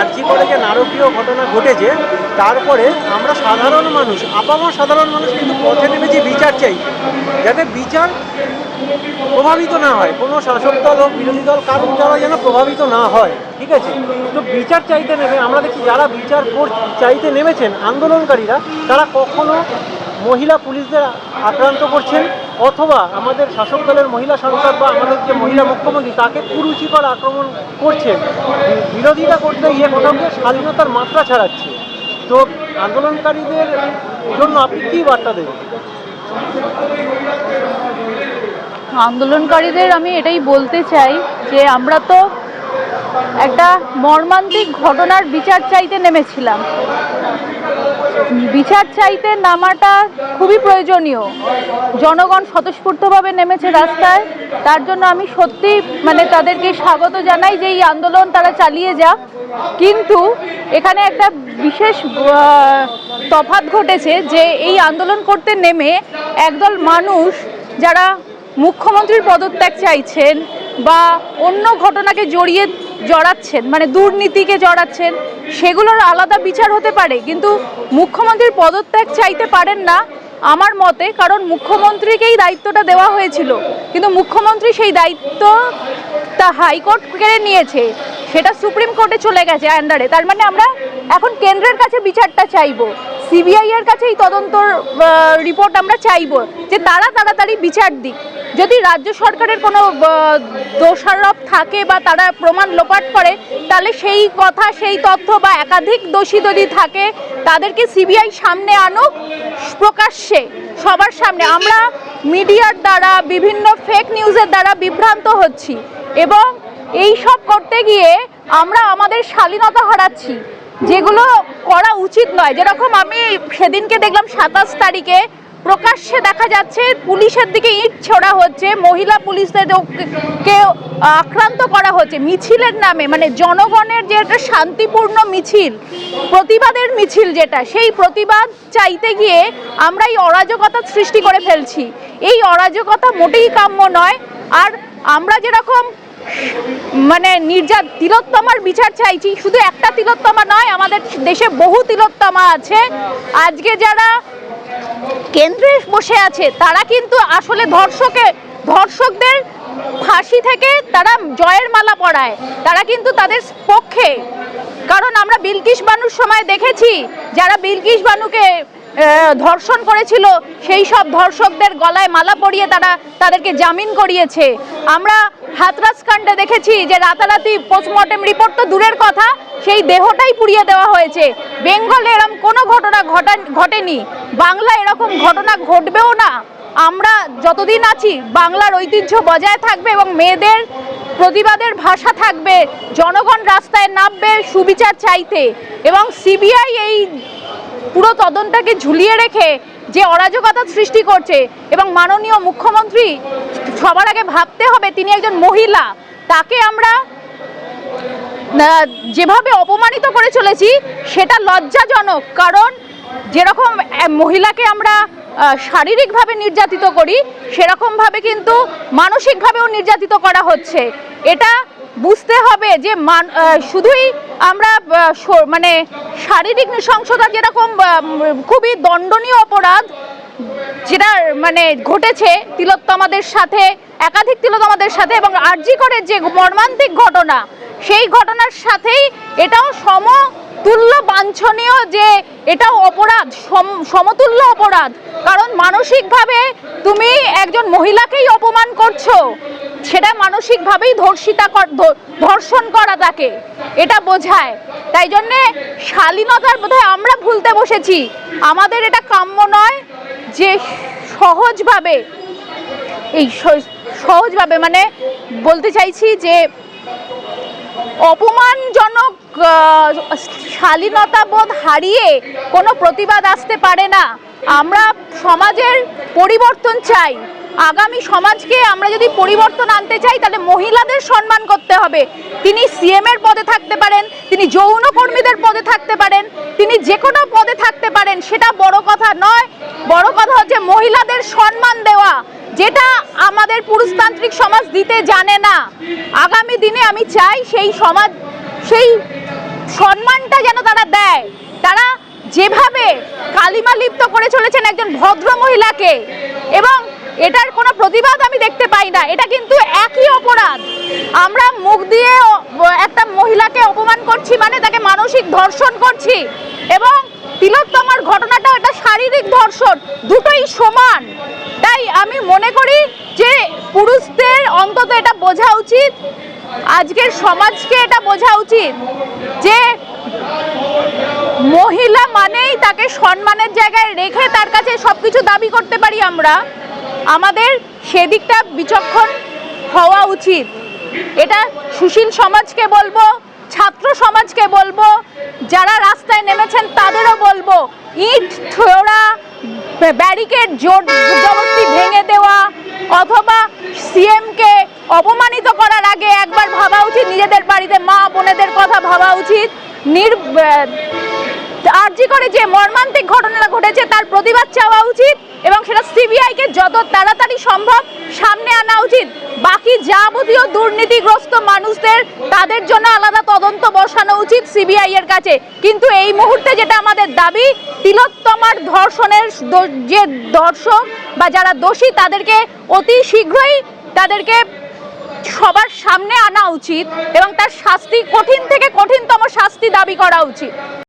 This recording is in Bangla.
আর্জি করে যে নারকীয় ঘটনা ঘটেছে তারপরে আমরা সাধারণ মানুষ, আপামর সাধারণ মানুষ কিন্তু পথে নেমেছি, বিচার চাই। যাতে বিচার প্রভাবিত না হয়, কোনো শাসক দল হোক, বিরোধী দল, কারোর দ্বারা যেন প্রভাবিত না হয়, ঠিক আছে? তো বিচার চাইতে নেমে, আমরা দেখছি যারা বিচার চাইতে নেমেছেন, আন্দোলনকারীরা, তারা কখনো মহিলা পুলিশদের আক্রান্ত করছেন অথবা আমাদের শাসক দলের মহিলা সাংসদ বা আমাদের যে মহিলা মুখ্যমন্ত্রী, তাকে কুরুচিকর আক্রমণ করছেন বি- বিরোধিতা করতে গিয়ে কোথাও গিয়ে স্বাধীনতার মাত্রা ছাড়াচ্ছে। তো আন্দোলনকারীদের জন্য আপনি কী বার্তা দেবেন? আন্দোলনকারীদের আমি এটাই বলতে চাই যে আমরা তো একটা মর্মান্তিক ঘটনার বিচার চাইতে নেমেছিলাম। বিচার চাইতে নামাটা খুবই প্রয়োজনীয়। জনগণ স্বতঃস্ফূর্তভাবে নেমেছে রাস্তায়। তার জন্য আমি সত্যি মানে তাদেরকে স্বাগত জানাই যে এই আন্দোলন তারা চালিয়ে যাক। কিন্তু এখানে একটা বিশেষ তফাৎ ঘটেছে যে এই আন্দোলন করতে নেমে একদল মানুষ যারা মুখ্যমন্ত্রীর পদত্যাগ চাইছেন বা অন্য ঘটনাকে জড়িয়ে জড়াচ্ছেন মানে দুর্নীতিকে জড়াচ্ছেন, সেগুলোর আলাদা বিচার হতে পারে, কিন্তু মুখ্যমন্ত্রীর পদত্যাগ চাইতে পারেন না আমার মতে, কারণ মুখ্যমন্ত্রীকেই দায়িত্বটা দেওয়া হয়েছিল। কিন্তু মুখ্যমন্ত্রী সেই দায়িত্ব তা হাইকোর্ট কেড়ে নিয়েছে, সেটা সুপ্রিম কোর্টে চলে গেছে আন্ডারে, তার মানে আমরা এখন কেন্দ্রের কাছে বিচারটা চাইব সিবিআই এর কাছে এই তদন্তর রিপোর্ট আমরা চাইব, যে তারা তাড়াতাড়ি বিচার দিক। যদি রাজ্য সরকারের কোনো দোষারোপ থাকে বা তারা প্রমাণ লোপাট করে, তাহলে সেই কথা, সেই তথ্য বা একাধিক দোষী যদি থাকে, তাদেরকে সিবিআই সামনে আনুক প্রকাশ্যে, সবার সামনে। আমরা মিডিয়ার দ্বারা, বিভিন্ন ফেক নিউজের দ্বারা বিভ্রান্ত হচ্ছি এবং এই সব করতে গিয়ে আমরা আমাদের শালীনতা হারাচ্ছি। যেগুলো করা উচিত নয়। যেরকম আমি সেদিনকে দেখলাম সাতাশ তারিখে প্রকাশ্যে দেখা যাচ্ছে, পুলিশের দিকে ইট ছোড়া হচ্ছে, মহিলা পুলিশদেরকে আক্রান্ত করা হচ্ছে। মিছিলের নামে মানে জনগণের যে একটা শান্তিপূর্ণ মিছিল, প্রতিবাদের মিছিল যেটা, সেই প্রতিবাদ চাইতে গিয়ে আমরা এই অরাজকতা সৃষ্টি করে ফেলছি। এই অরাজকতা মোটেই কাম্য নয়। আর আমরা যেরকম মানে নির্যাত, তিলোত্তমার বিচার চাইছি, শুধু একটা তিলোত্তমা নয়, আমাদের দেশে বহু তিলোত্তমা আছে। আজকে যারা কেন্দ্রে বসে আছে, তারা কিন্তু আসলে ধর্ষকে, ধর্ষকদের ফাঁসি থেকে তারা জয়ের মালা পড়ায় তারা কিন্তু তাদের পক্ষে। কারণ আমরা বিলকিস বানুর সময় দেখেছি, যারা বিলকিস বানুকে ধর্ষণ করেছিল, সেই সব ধর্ষকদের গলায় মালা পরিয়ে তারা তাদেরকে জামিন করিয়েছে। আমরা হাতরাস কাণ্ডে দেখেছি যে রাতারাতি পোস্টমর্টেম রিপোর্ট তো দূরের কথা, সেই দেহটাই পুড়িয়ে দেওয়া হয়েছে। বেঙ্গলে এরকম কোনো ঘটনা ঘটা, ঘটেনি। বাংলা এরকম ঘটনা ঘটবেও না। আমরা যতদিন আছি, বাংলার ঐতিহ্য বজায় থাকবে এবং মেয়েদের প্রতিবাদের ভাষা থাকবে। জনগণ রাস্তায় নামবে সুবিচার চাইতে। এবং সিবিআই এই পুরো তদন্তকে ঝুলিয়ে রেখে যে অরাজকতা সৃষ্টি করছে এবং মাননীয় মুখ্যমন্ত্রী সবার আগে ভাবতে হবে তিনি একজন মহিলা, তাকে আমরা যেভাবে অপমানিত করে চলেছি সেটা লজ্জাজনক, কারণ যেরকম মহিলাকে আমরা শারীরিকভাবে নির্যাতিত করি, সেরকমভাবে কিন্তু মানসিকভাবেও নির্যাতিত করা হচ্ছে। এটা বুঝতে হবে যে মান শুধুই আমরা মানে শারীরিক নৃশংসতা যেরকম খুবই দণ্ডনীয় অপরাধ যেটা মানে ঘটেছে তিলোত্তমাদের সাথে, একাধিক তিলোত্তমাদের সাথে এবং আরজি করে যে মর্মান্তিক ঘটনা, সেই ঘটনার সাথেই এটাও সমতুল্য বাঞ্ছনীয় যে এটাও অপরাধ, সম- সমতুল্য অপরাধ। কারণ মানসিকভাবে তুমি একজন মহিলাকেই অপমান করছ। সেটা মানসিকভাবেই ধর্ষিতা ধর্ষণ করা তাকে। এটা বোঝায়। তাই জন্যে শালীনতার বোধহয় আমরা ভুলতে বসেছি। আমাদের এটা কাম্য নয় যে সহজভাবে, এই সহজভাবে মানে বলতে চাইছি যে অপমানজনক শালীনতা বোধ হারিয়ে কোনো প্রতিবাদ আসতে পারে না। আমরা সমাজের পরিবর্তন চাই। আগামী সমাজকে আমরা যদি পরিবর্তন আনতে চাই, তাহলে মহিলাদের সম্মান করতে হবে। তিনি সিএম এর পদে থাকতে পারেন, তিনি যৌন কর্মীদের পদে থাকতে পারেন, তিনি যে কোনো পদে থাকতে পারেন, সেটা বড় কথা নয়। বড় কথা হচ্ছে মহিলাদের সম্মান দেওয়া, যেটা আমাদের পুরুষতান্ত্রিক সমাজ দিতে জানে না। আগামী দিনে আমি চাই সেই সমাজ, সেই সম্মানটা যেন তারা দেয়। তারা যেভাবে কালিমা লিপ্ত করে চলেছেন একজন ভদ্র মহিলাকে, এবং এটার কোনো প্রতিবাদ আমি দেখতে পাই না। এটা কিন্তু একই অপরাধ। আমরা মুখ দিয়ে একটা মহিলাকে অপমান করছি মানে তাকে মানসিক ধর্ষণ করছি। এবং তিলোত্তমার ঘটনাটা এটা শারীরিক ধর্ষণ, দুটোই সমান। তাই আমি মনে করি যে পুরুষদের অন্তত এটা বোঝা উচিত, আজকের সমাজকে এটা বোঝা উচিত যে মহিলা মানেই তাকে সম্মানের জায়গায় রেখে তার কাছে সবকিছু দাবি করতে পারি আমরা। আমাদের সেদিকটা বিচক্ষণ হওয়া উচিত। এটা সুশীল সমাজকে বলব, ছাত্র সমাজকে বলব, যারা রাস্তায় নেমেছেন তাদেরও বলব, ইট ছোড়া ব্যারিকেড, জোর জবরদস্তি ভেঙে দেওয়া, অথবা সিএমকে অপমানিত করার আগে একবার ভাবা উচিত, নিজেদের বাড়িতে মা বোনেদের কথা ভাবা উচিত। নির আরজি করে যে মর্মান্তিক ঘটনা ঘটেছে তার প্রতিবাদ চাওয়া উচিত। এবং সেটা সিবিআইকে যত তাড়াতাড়ি সম্ভব সামনে আনা উচিত। বাকি যাবতীয় দুর্নীতিগ্রস্ত মানুষদের, তাদের জন্য আলাদা তদন্ত বসানো উচিত সিবিআই এর কাছে। কিন্তু এই মুহূর্তে যেটা আমাদের দাবি, তিলোত্তমার ধর্ষণের যে দর্শক বা যারা দোষী, তাদেরকে অতি শীঘ্রই তাদেরকে সবার সামনে আনা উচিত এবং তার শাস্তি কঠিন থেকে কঠিনতম শাস্তি দাবি করা উচিত।